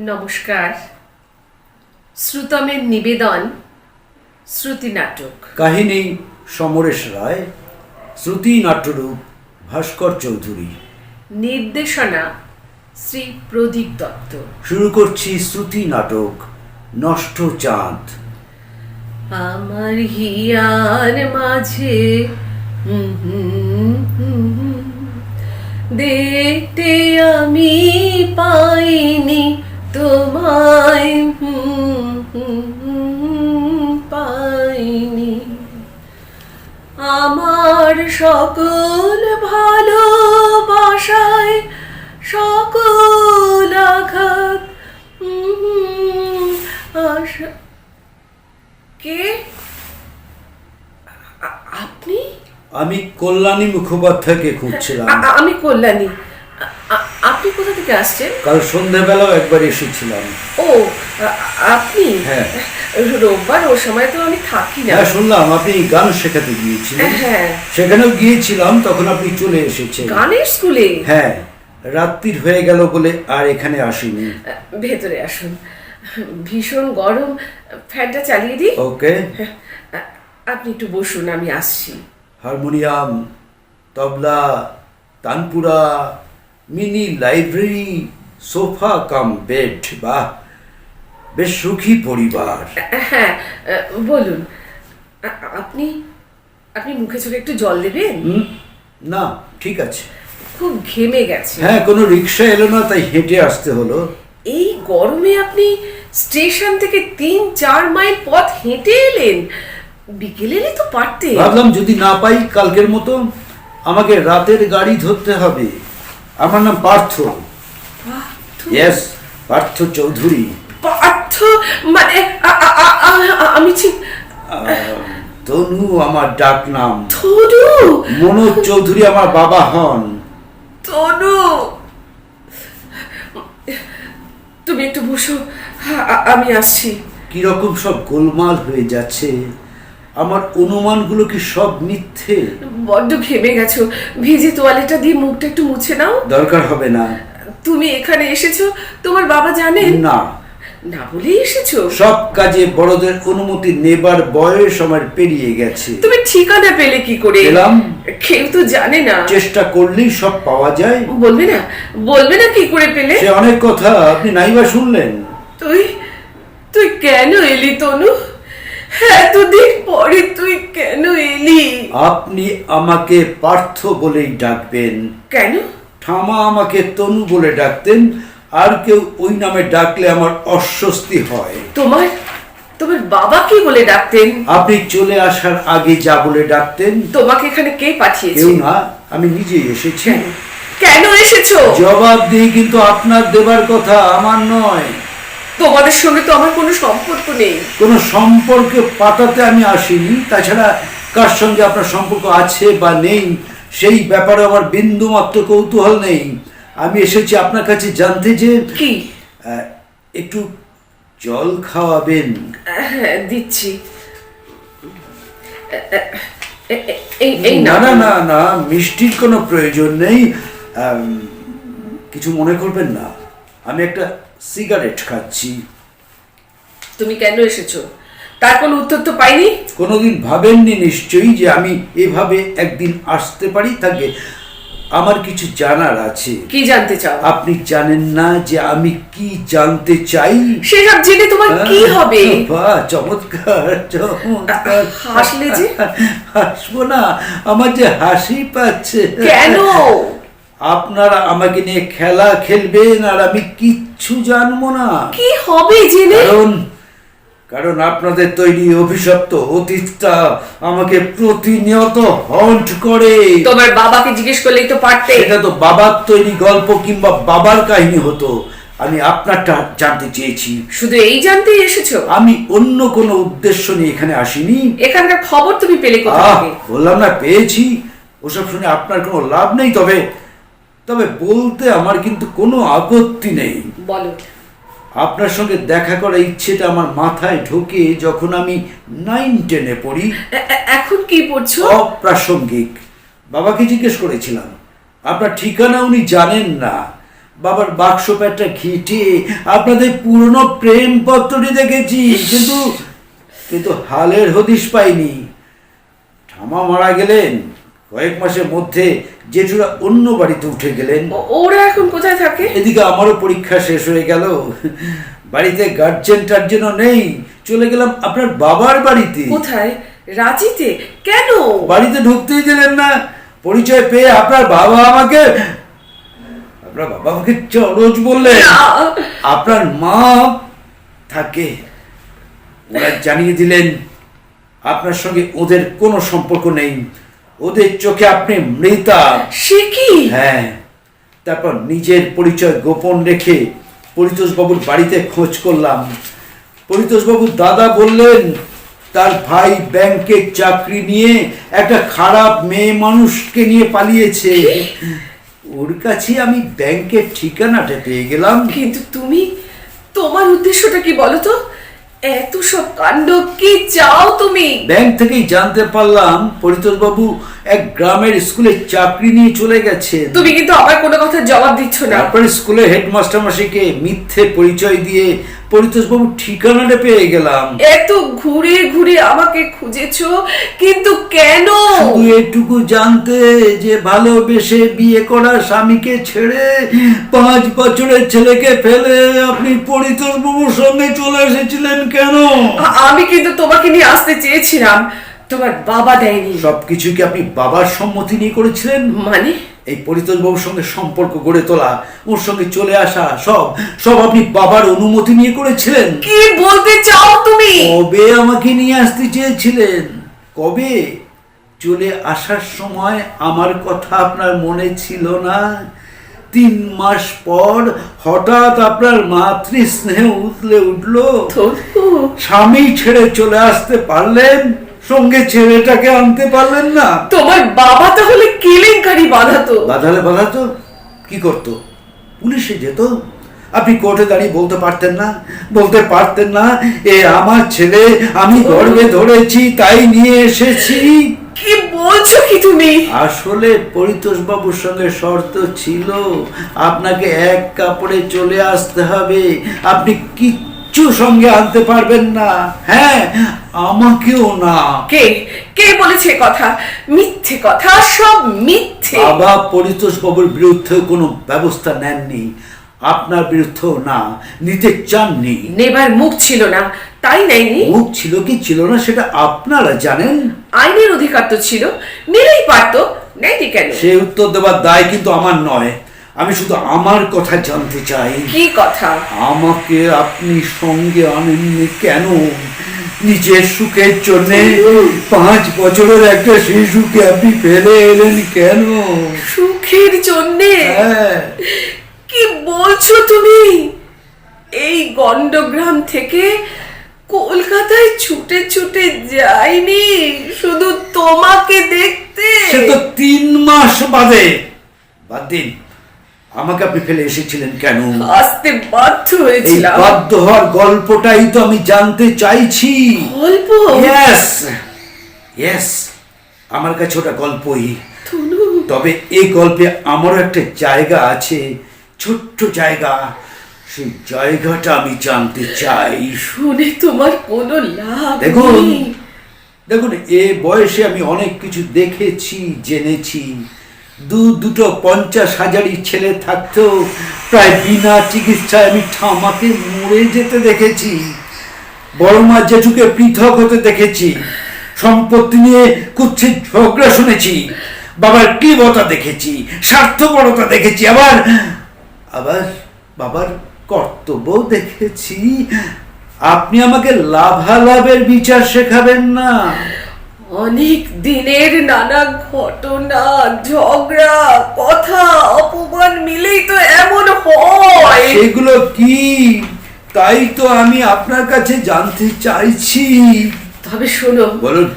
নমস্কার। শ্রুতমের নিবেদন শ্রুতি নাটক। কাহিনী সমরেশ রায় শ্রুতি নাট্যরূপ ভাস্কর চৌধুরী। নির্দেশনা শ্রী প্রদীপ দত্ত। শুরু করছি শ্রুতি নাটক নষ্ট চাঁদ। আমার হিয়ার মাঝে দেখতে আমি পাইনি। তোমায় পাইনি। আমার সকল ভালোবাসায় সকল আঘাত আশা কে? আপনি? আমি কল্যাণী মুখোপাধ্যায়কে খুঁজছিলাম। আমি কল্যাণী। কোথা থেকে আসছেন? কাল সন্ধ্যাবেলাও একবার এসেছিলাম। ও আপনি? হ্যাঁ। রোববার ও সময় তো আমি থাকি না। হ্যাঁ শুনলাম আপনি গান শেখাতে গিয়েছিলেন। হ্যাঁ। সেখানেও গিয়েছিলাম তখন আপনি চলে এসেছেন। গানের স্কুলে? হ্যাঁ রাত্রির হয়ে গেল বলে আর এখানে আসিনি। ভেতরে আসুন। ভীষণ গরম। ফ্যানটা চালিয়ে দিই। ওকে। আপনি একটু বসুন আমি আসছি। Harmonium tabla tanpura mini library sofa cum bed বা বেশ সুখী পরিবার। হ্যাঁ বলুন আপনি আপনি মুখে চোখে একটু জল দেবেন? না ঠিক আছে। খুব ঘেমে গেছে। হ্যাঁ কোনো রিক্সা এলো না তাই হেঁটে আসতে হলো। এই গরমে আপনি স্টেশন থেকে তিন চার মাইল পথ হেঁটে এলেন। বিকেলে তো পারতে ভাবলাম যদি না পাই কালকের মতো আমাকে রাতের গাড়ি ধরতে হবে। আমার নাম পার্থ। পার্থ? ইয়েস পার্থ চৌধুরী। পার্থ? মানে আমি ঠিক তনু আমার ডাক নাম। তনু মনোজ চৌধুরী আমার বাবা হন। তনু তুমি একটু বসো। আমি আসছি। কীরকম সব গোলমাল হয়ে যাচ্ছে। আমার অনুমানগুলো কি সব মিথ্যে? বড্ড ঘেমে গেছো। ভিজে তোয়ালেটা দিয়ে মুখটা একটু মুছে নাও। দরকার হবে না। তুমি এখানে এসেছ তোমার বাবা জানেন? না। না বলেই এসেছ? সব কাজে বড়দের অনুমতি নেবার বয়স আমার পেরিয়ে গেছে। তুমি ঠিকানা পেলে কি করে? পেলাম। কেউ তো জানে না। চেষ্টা করলেই সব পাওয়া যায়। বলবে না? বলবে না কি করে পেলে? সে অনেক কথা আপনি নাইবা শুনলেন। তুই তুই কেন এলি তনু? এতদিন পরে তুই কেন এলি? আপনি আমাকে পার্থ বলেই ডাকবেন। কেন? ঠামা আমাকে তনু বলে ডাকতেন আর কেউ ওই নামে ডাকলে আমার অস্বস্তি হয়। তোমার তোমার বাবা কি বলে ডাকতেন? আপনি চলে আসার আগে যা বলে ডাকতেন। তোমাকে এখানে কে পাঠিয়েছে? কেউ না আমি নিজেই এসেছি। কেন? এসেছ? জবাব দিই কিন্তু আপনার দেবার কথা আমার নয়। তোমাদের সঙ্গে তো আমার কোনো সম্পর্ক নেই। কোনো সম্পর্কে পাতাতে আমি আসিনি। তাছাড়া কার সঙ্গে আপনার সম্পর্ক আছে বা নেই সেই ব্যাপারে আমার বিন্দু মাত্র কৌতূহল নেই। আমি এসেছি আপনার কাছে জানতে যে কি? একটু জল খাওয়াবেন। হ্যাঁ দিচ্ছি। না না না না মিষ্টির কোনো প্রয়োজন নেই। কিছু মনে করবেন না। আমি একটা সিগারেট খাচ্ছি। তুমি কেন এসেছ? তার কোনো উত্তর তো পাইনি? কোনোদিন ভাবেননি নিশ্চয়ই যে আমি এভাবে একদিন আসতে পারি? তাকে আমার কিছু জানার আছে। কি জানতে চাও? আপনি জানেন না যে আমি কি জানতে চাই? সেসব জেনে তোমার কি হবে? বাহ চমৎকার চমৎকার। হাসলে যে? হাসবো না আমার যে হাসি পাচ্ছে। কেন? আপনারা আমাকে নিয়ে খেলা খেলবেন আর আমি কিচ্ছু জানব না। কি হবে জেনে কারণ কারণ আপনাদের তৈরি অভিশপ্ত অতীতটা আমাকে প্রতিনিয়ত হন্ট করে। তোমার বাবাকে জিজ্ঞেস করলেই তো পারতে। সেটা তো বাবার তৈরি গল্প কিংবা বাবার কাহিনী হতো। আমি আপনারটা জানতে চেয়েছি। শুধু এই জানতেই এসেছ? আমি অন্য কোনো উদ্দেশ্য নিয়ে এখানে আসিনি। এখানকার খবর তুমি পেলে কোথা থেকে? বললাম না পেয়েছি। ওসব শুনে আপনার কোনো লাভ নেই তবে তবে বলতে আমার কিন্তু কোনো আপত্তি নেই। বলো। আপনার সঙ্গে দেখা করার ইচ্ছেটা আমার মাথায় ঢোকে যখন আমি নাইন টেনে পড়ি। এখন কি পড়ছো? অপ্রাসঙ্গিক। বাবাকে জিজ্ঞেস করেছিলাম আপনার ঠিকানা উনি জানেন না। বাবার বাক্স প্যাটটা ঘিটে আপনাদের পুরনো প্রেম পত্রটি দেখেছি কিন্তু কিন্তু হালের হদিশ পাইনি। ঠামা মারা গেলেন। কয়েক মাসের মধ্যে জেঠুরা অন্য বাড়িতে উঠে গেলেন। ওরা এখন কোথায় থাকে? এদিকে আমারও পরীক্ষা শেষ হয়ে গেল। বাড়িতে গার্জেন টার্জেনও নেই। চলে গেলাম আপনার বাবার বাড়িতে। কোথায়? রাঁচিতে? কেন? বাড়িতে ঢুকতেই দিলেন না। পরিচয় পেয়ে আপনার বাবা আমাকে আপনার বাবা আমাকে চরজ বললেন। আপনার মা থাকে। ওরা জানিয়ে দিলেন আপনার সঙ্গে ওদের কোনো সম্পর্ক নেই। ওদের চোখে আপনি মৃতা। সে কি? হ্যাঁ। তারপর নিজের পরিচয় গোপন রেখে পরিতোষবাবুর বাড়িতে খোঁজ করলাম। পরিতোষবাবুর দাদা বললেন তার ভাই ব্যাংকে চাকরি নিয়ে একটা খারাপ মেয়ে মানুষকে নিয়ে পালিয়েছে। ওর কাছে আমি ব্যাংকের ঠিকানাটা পেয়ে গেলাম। কিন্তু তুমি তোমার উদ্দেশ্যটা কি বলো তো? এত সব কাণ্ড কি চাও তুমি? ব্যাংক থেকেই জানতে পারলাম পরিতোষবাবু এক গ্রামের স্কুলে চাকরি নিয়ে চলে গেছে। তুমি কিন্তু আমার কোনো কথা জবাব দিচ্ছ না। তারপরে স্কুলে হেডমাস্টার মাসিকে মিথ্যে পরিচয় দিয়ে পরিতোষবাবুর ঠিকানাটা পেয়ে গেলাম। এত ঘুরে ঘুরে আমাকে খুঁজেছো কিন্তু কেন? শুধু এটুকু জানতে যে ভালোবেসে বিয়ে করা স্বামীকে ছেড়ে পাঁচ বছরের ছেলেকে ফেলে আপনি পরিতোষবাবুর সঙ্গে চলে এসেছিলেন কেন? আমি কিন্তু তোমাকে নিয়ে আসতে চেয়েছিলাম। তোমার বাবা দেয়নি। সবকিছু কি আপনি বাবার সম্মতি নিয়ে করেছিলেন? মানে? এই পরিতোষবাবুর সঙ্গে সম্পর্ক গড়ে তোলা ওর সঙ্গে চলে আসা সব সব আপনি বাবার অনুমতি নিয়ে করেছিলেন? কি বলতে চাও তুমি? কবে আমাকে নিয়ে আসতে চেয়েছিলেন? কবে? চলে আসার সময় আমার কথা আপনার মনে ছিল না। তিন মাস পর হঠাৎ আপনার মাতৃ স্নেহ উতলে উঠল। স্বামী ছেড়ে চলে আসতে পারলেন। সঙ্গে ছেলেটাকে আনতে পারলেন না। তোমার বাবা তাহলে কেলেঙ্কারি বাঁধাতো। বাধালে বাধাতো? কি করতো? পুলিশে যেত? আপনি কোর্টে দাঁড়িয়ে বলতে পারতেন না বলতে পারতেন না এ আমার ছেলে আমি গর্বে ধরেছি তাই নিয়ে এসেছি। কি বলছো কি তুমি? আসলে পরিতোষ বাবুর সঙ্গে শর্ত ছিল আপনাকে এক কাপড়ে চলে আসতে হবে। আপনি কিচ্ছু সঙ্গে আনতে পারবেন না। হ্যাঁ আমাকেও না। কে? কে বলেছে কথা? মিথ্যে কথা সব মিথ্যে। বাবা পরিতোষ বাবুর বিরুদ্ধে কোনো ব্যবস্থা নেননি। আপনার বিরুদ্ধেও না নিতে চাননি। নেবার মুখ ছিল না তাই নেয়নি। মুখ ছিল কি ছিল না সেটা আপনারা জানেন। আইনের অধিকার তো ছিল নিলেই পারতো নেয়নি কেন? সে উত্তর দেওয়ার দায় কিন্তু আমার নয়। আমি শুধু আমার কথা জানতে চাই। কি কথা? আমাকে আপনি সঙ্গে আনেননি কেন? নিজের সুখের জন্য পাঁচ বছরের একটা শিশুকে আপনি ফেলে এলেন কেন? সুখের জন্যে? হ্যাঁ। কি বলছো তুমি? এই গন্ডগ্রাম থেকে কলকাতায় ছুটে ছুটে যাইনি শুধু তোমাকে দেখতে। সে তো তিন মাস বাদে বাদ দিন। আমাকে আপনি ফেলে এসেছিলেন কেন? আসতে বাধ্য এই হয়েছিলাম বাধ্য হওয়ার গল্পটাই তো আমি জানতে চাইছি। গল্প? ইয়েস ইয়েস আমার কাছে ওটা গল্পই। তবে এই গল্পে আমারও একটা জায়গা আছে ছোট্ট জায়গা। সেই জায়গাটা আমি জানতে চাই। শুনে তোমার কোনো লাভ দেখুন দেখুন এ বয়সে আমি অনেক কিছু দেখেছি জেনেছি। দু দুটো পঞ্চাশ হাজারি ছেলে থাকতেও প্রায় বিনা চিকিৎসায় আমি ঠামাকে মরে যেতে দেখেছি। বড় মা জেঠুকে পৃথক হতে দেখেছি। সম্পত্তি নিয়ে কুচ্ছিত ঝগড়া শুনেছি। বাবার কৃবতা দেখেছি, স্বার্থপরতা দেখেছি, আবার আবার বাবার কর্তব্য দেখেছি। আপনি আমাকে লাভালাভের বিচার শেখাবেন না। অনেক দিনের নানা ঘটনা ঝগড়া কথা অপমান মিলেই তো এমন হয়। সেগুলো কি? তাই তো আমি আপনার কাছে জানতে চাইছি। তবে শোনো বলুন।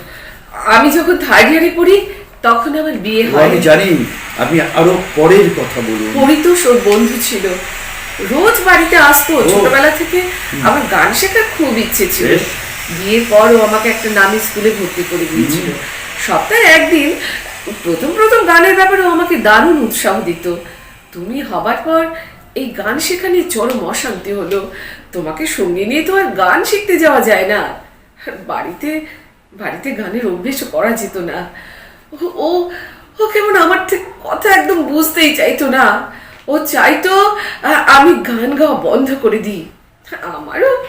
আমি যখন থার্ড ইয়ারে পড়ি তখন আমার বিয়ে হয় আমি জানি আপনি আরও পরের কথা বলুন। পরিতোষ ওর বন্ধু ছিল। রোজ বাড়িতে আসতো ছোটবেলা থেকে আমার গান শেখার খুব ইচ্ছে ছিল। বিয়ের পর ও আমাকে একটা নামি স্কুলে ভর্তি করে দিয়েছিল। সপ্তাহে একদিন প্রথম প্রথম গানের ব্যাপারে ও আমাকে দারুণ উৎসাহ দিত। তুমি হবার পর এই গান শেখা নিয়ে চরম অশান্তি হলো। তোমাকে সঙ্গে নিয়ে তো আর গান শিখতে যাওয়া যায় না। বাড়িতে বাড়িতে গানের অভ্যেসও করা যেত না। ও- ও ও কেমন আমার থেকে কথা একদম বুঝতেই চাইতো না। ও চাইতো আমি গান গাওয়া বন্ধ করে দিই। আমারও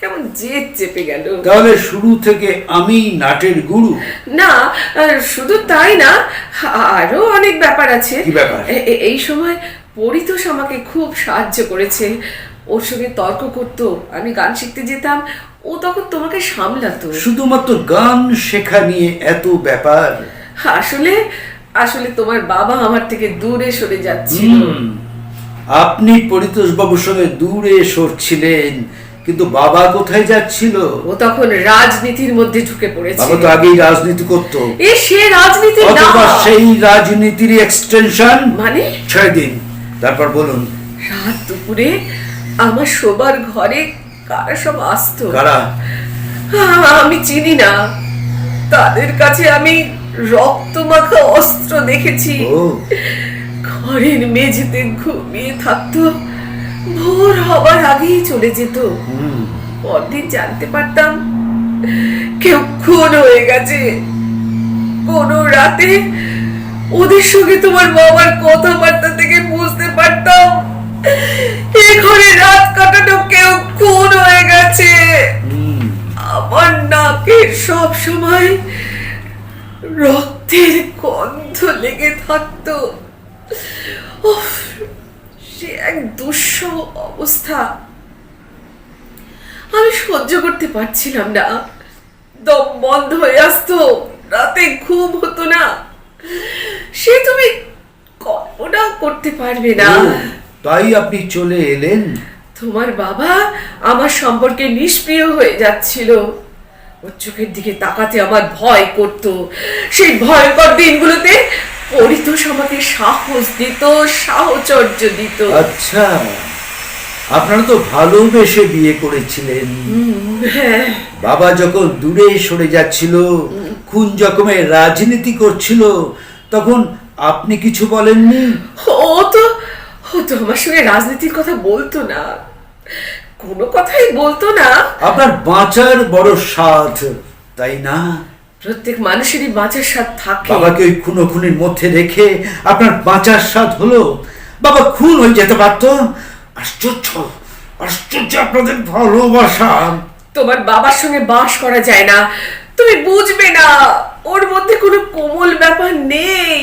কেমন জেদ চেপে গেল। তাহলে শুরু থেকে আমি নাটের গুরু। না শুধু তাই না আরও অনেক ব্যাপার আছে। এই সময় পরিতোষ আমাকে খুব সাহায্য করেছে। ওর সঙ্গে তর্ক করতো আমি গান শিখতে যেতাম ও তখন তোমাকে সামলাতো। শুধুমাত্র গান শেখা নিয়ে এত ব্যাপার? আসলে আসলে তোমার বাবা আমার থেকে দূরে সরে যাচ্ছিল। আপনি পরিতোষ বাবুর সঙ্গে দূরে সরছিলেন। কিন্তু বাবা কোথায় যাচ্ছিল? ও তখন রাজনীতির মধ্যে ঢুকে পড়েছে। বাবা তো আগেই রাজনীতি করতো। এ সে রাজনীতি না। অথবা সেই রাজনীতির এক্সটেনশন মানে? ছেড়ে দিন। তারপর বলুন। রাত দুপুরে আমার শোবার ঘরে কারা সব আসতো? কারা? আমি চিনি না। তাদের কাছে আমি রক্তমাখা অস্ত্র দেখেছি। ঘরের মেঝেতে ঘুমিয়ে থাকতো। ভোর হবার আগেই চলে যেত। পরদিন জানতে পারতাম কেউ খুন হয়ে গেছে। কোন রাতে ওদের সঙ্গে তোমার বাবার কথাবার্তা থেকে বুঝতে পারতাম এ ঘরে রাত কাটানো কেউ খুন হয়ে গেছে। আমার নাকে সব সময় রক্তের গন্ধ লেগে থাকতো। এক দুঃসহ অবস্থা। আমি সহ্য করতে পারছিলাম না। দম বন্ধ হয়ে আসতো রাতে ঘুম হতো না। সে তুমি কল্পনাও করতে পারবে না। তাই আপনি চলে এলেন? তোমার বাবা আমার সম্পর্কে নিষ্প্রিয় হয়ে যাচ্ছিল। ওর চোখের দিকে তাকাতে আমার ভয় করত। সেই ভয়ঙ্কর দিনগুলোতে পরিতোষ আমাকে সাহস দিত সাহচর্য দিত। আচ্ছা আপনারা তো ভালোবেসে বিয়ে করেছিলেন। হ্যাঁ। বাবা যখন দূরে সরে যাচ্ছিল খুন জখমের রাজনীতি করছিল তখন আপনি কিছু বলেননি? ও তো ও তো আমার সঙ্গে রাজনীতির কথা বলতো না। কোনো কথাই বলতো না। আপনার বাঁচার বড় স্বাদ তাই না? প্রত্যেক মানুষেরই বাঁচার স্বাদ থাকে। বাবাকে ওই খুনো খুনির মধ্যে রেখে আপনার বাঁচার স্বাদ হলো। বাবা খুন হয়ে যেতে পারত। আশ্চর্য আশ্চর্য আপনাদের ভালোবাসা। তোমার বাবার সঙ্গে বাস করা যায় না। তুমি বুঝবে না ওর মধ্যে কোনো কোমল ব্যাপার নেই।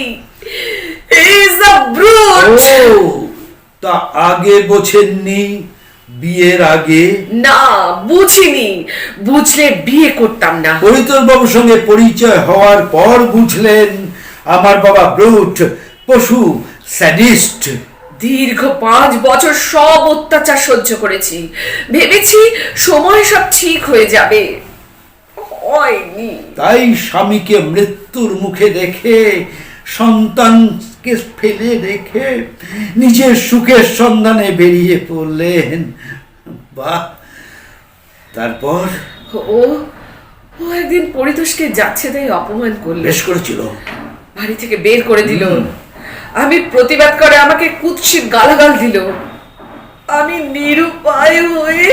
ইজ আ ব্রুট তা আগে বোঝেননি। বিয়ের আগে? না বুঝিনি। বুঝলে বিয়ে করতাম না। পরিতোষ বাবুর সঙ্গে পরিচয় হওয়ার পর বুঝলেন আমার বাবা ব্রুট পশু স্যাডিস্ট। দীর্ঘ পাঁচ বছর সব অত্যাচার সহ্য করেছি। ভেবেছি সময় সব ঠিক হয়ে যাবে। হয়নি। তাই স্বামীকে মৃত্যুর মুখে রেখে সন্তানকে ফেলে রেখে নিজের সুখের সন্ধানে বেরিয়ে পড়লেন। বাহ তারপর? ও ও একদিন পরিতোষকে যাচ্ছে তাই অপমান করলে। বেশ করেছিল। বাড়ি থেকে বের করে দিল। আমি প্রতিবাদ করে আমাকে কুৎসিত গালাগাল দিল। আমি নিরুপায় হয়ে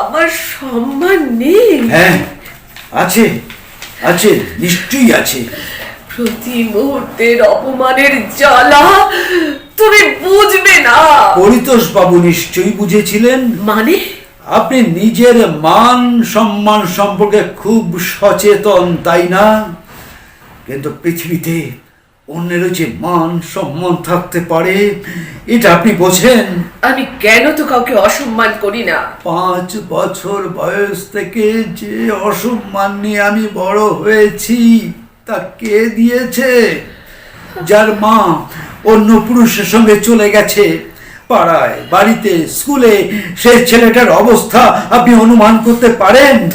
আমার সম্মান নেই। হ্যাঁ আছে আছে নিশ্চয়ই আছে। প্রতি মুহূর্তের অপমানের জ্বালা তুমি বুঝবে না। পরিতোষ বাবু নিশ্চয়ই বুঝেছিলেন। মানে? আপনি নিজের মান সম্মান সম্পর্কে খুব সচেতন তাই না? কিন্তু পৃথিবীতে অন্যেরও যে মান সম্মান থাকতে পারে এটা আপনি বোঝেন। আমি কেন তো কাউকে অসম্মান করি না? পাঁচ বছর বয়স থেকে যে অসম্মান নিয়ে আমি বড় হয়েছি তা কে দিয়েছে? যার মা অন্য পুরুষের সঙ্গে চলে গেছে। পাড়ায় বাড়িতে স্কুলে সেই ছেলেটার অবস্থা আপনি অনুমান করতে পারেন?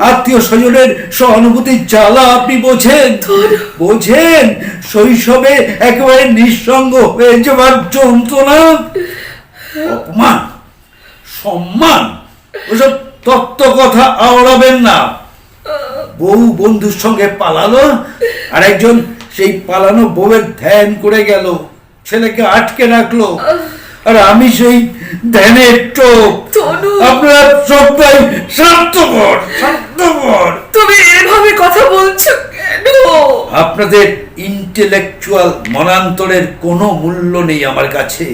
আত্মীয় স্বজনের সহানুভূতির জ্বালা আপনি বোঝেন? বোঝেন? শৈশবে একেবারে নিঃসঙ্গ হয়ে যাওয়ার যন্ত্রণা? অপমান? সম্মান? ওসব তত্ত্ব কথা আওড়াবেন না। বউ বন্ধুর সঙ্গে পালালো আর একজন সেই পালানো বউয়ের ধ্যান করে গেল ছেলেকে আটকে রাখল। আর আমি সেই ধ্যানের টোপ। আপনারা সবাই স্বার্থপর স্বার্থপর। তুমি এভাবে কথা বলছো কেন? আপনাদের ইন্টেলেকচুয়াল মনান্তরের কোনো মূল্য নেই আমার কাছে।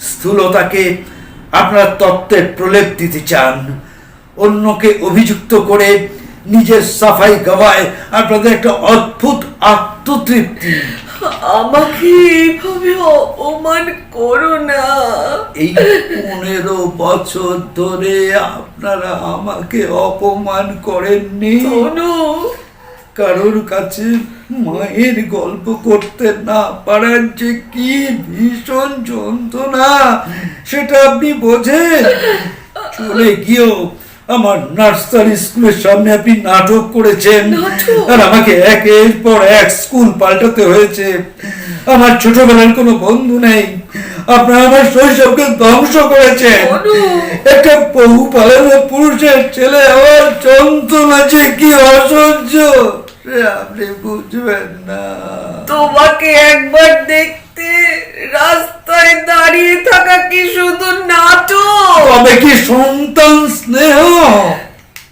স্থূলতাকে আপনার তত্ত্বের প্রলেপ দিতে চান অন্যকে অভিযুক্ত করে নিজের সাফাই গাওয়ায় আপনাদের একটা অদ্ভুত আত্মতৃপ্তি। আমাকে এইভাবে অপমান করো না। এই পনেরো বছর ধরে আপনারা আমাকে অপমান করেননি। কারোর কাছে মায়ের গল্প করতে না পারার যে কি ভীষণ যন্ত্রণা সেটা আপনি বোঝেন। চলে গিয়েও আমার নার্সারি স্কুলের সামনে আপনি নাটক করেছেন। আর আমাকে একের পর এক স্কুল পাল্টাতে হয়েছে। আমার ছোটবেলার কোনো বন্ধু নেই। আপনারা আমার শৈশবকে ধ্বংস করেছেন। একটা বহু পালানো পুরুষের ছেলে আমার যন্ত্রণা যে কি অসহ্য? আপনি বুঝবেন না। তোমাকে একবার দেখতে রাস্তায় দাঁড়িয়ে থাকা কি শুধু নাটক? তবে কি সন্তান স্নেহ?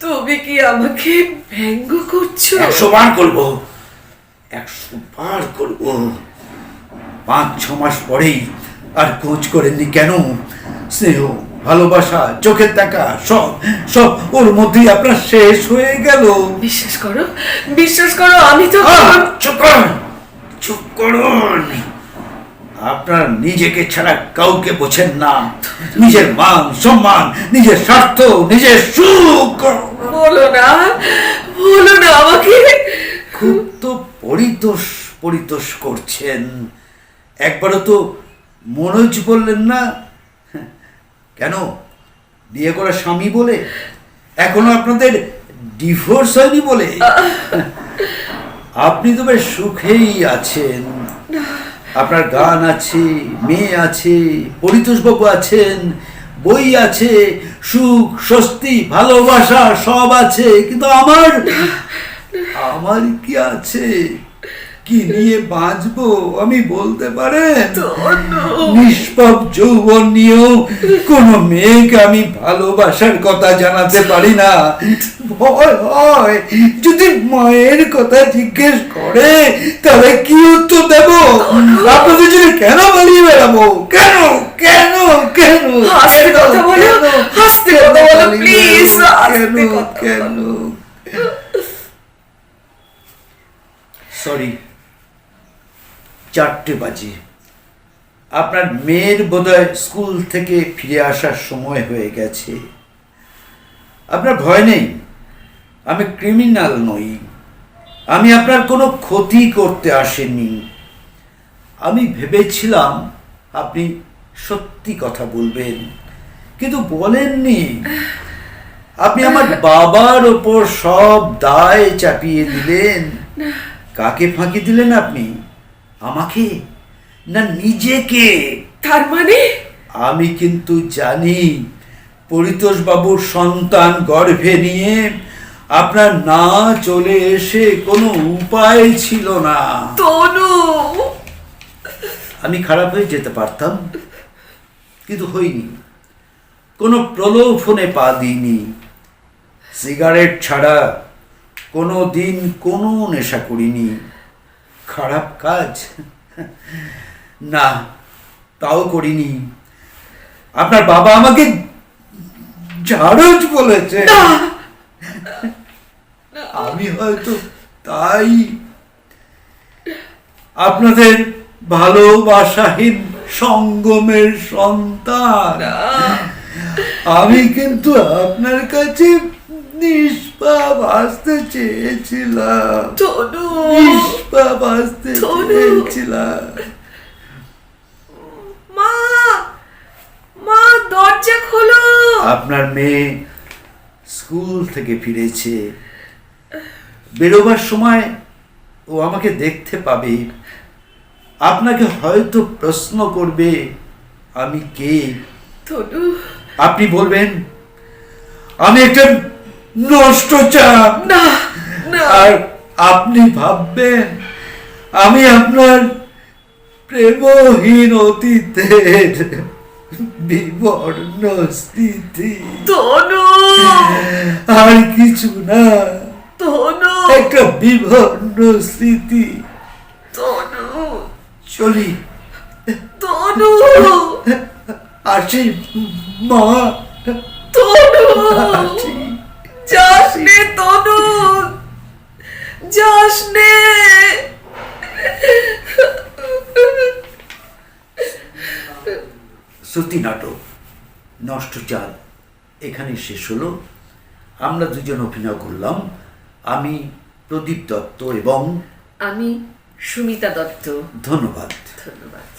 তুমি কি আমাকে ব্যঙ্গ করছ? একশো বার করব। একশো বার করব। পাঁচ ছ মাস পরেই আর খোঁজ করেননি কেন? স্নেহ ভালোবাসা চোখের দেখা সব সব ওর মধ্যেই আপনার শেষ হয়ে গেল। বিশ্বাস করো বিশ্বাস করো আমি তো চুপ করুন চুপ করুন। আপনার নিজেকে ছাড়া কাউকে বোঝেন না। নিজের মান সম্মান নিজের স্বার্থ নিজের সুখ। বলো না বলো না আমাকে। খুব তো পরিতোষ পরিতোষ করছেন। একবারও তো মনোজ বললেন না? কেন বিয়ে করা স্বামী বলে? এখনও আপনাদের ডিভোর্স হয়নি বলে? আপনি তো বেশ সুখেই আছেন। আপনার গান আছে মেয়ে আছে পরিতোষবাবু আছেন বই আছে সুখ স্বস্তি ভালোবাসা সব আছে কিন্তু আমার আমার কি আছে? কি নিয়ে বাঁচবো? আমি বলতে পারেন? নিষ্পাপ যৌবন নিয়েও কোনো মেয়েকে আমি ভালোবাসার কথা জানাতে পারি না। ভয় হয় যদি মায়ের কথা জিজ্ঞেস করে তাহলে কি উত্তর দেব? আপনাদের জন্য কেন পালিয়ে বেড়াবো? কেন কেন কেন কেন? সরি চারটে বাজে। আপনার মেয়ের বোধহয় স্কুল থেকে ফিরে আসার সময় হয়ে গেছে। আপনার ভয় নেই? আমি ক্রিমিনাল নই। আমি আপনার কোনো ক্ষতি করতে আসেনি। আমি ভেবেছিলাম আপনি সত্যি কথা বলবেন কিন্তু বলেননি। আপনি আমার বাবার ওপর সব দায় চাপিয়ে দিলেন। কাকে ফাঁকি দিলেন আপনি? আমাকে? না নিজেকে? তার মানে? আমি কিন্তু জানি পরিতোষ বাবুর সন্তান গর্ভে নিয়ে আপনার না চলে এসে কোনো উপায় ছিল না। তনু! আমি খারাপ হয়ে যেতে পারতাম কিন্তু হইনি। কোনো প্রলোভনে পা দিইনি। সিগারেট ছাড়া কোনো দিন কোনো নেশা করিনি। খারাপ কাজ? না তাও করিনি। আপনার বাবা আমাকে ঝাড়জ বলেছে। আমি হয়তো তাই আপনাদের ভালোবাসাহীন সঙ্গমের সন্তান। আমি কিন্তু আপনার কাছে নিষ্পাপ আসতে চেয়েছিলাম। নিষ্পাপ আসতে। চেয়েছিলাম। মা মা দরজা খোলো। আপনার মেয়ে স্কুল থেকে ফিরেছে। বেরোবার সময় ও আমাকে দেখতে পাবে। আপনাকে হয়তো প্রশ্ন করবে আমি কে? আপনি বলবেন আমি একটা নষ্ট না আর আপনি ভাববেন আমি আপনার প্রেমহীন অতীতের বিবর্ণ স্থিতি। আর কিছু না। একটা বিবর্ণ স্মৃতি। তনু। চলি। তনু। আসি মা। তনু। আসি। যাস নে তনু। যাস নে। শ্রুতি নাটক নষ্ট চাল এখানে শেষ হলো। আমরা দুজন অভিনয় করলাম। আমি প্রদীপ দত্ত এবং আমি সুমিতা দত্ত। ধন্যবাদ। ধন্যবাদ।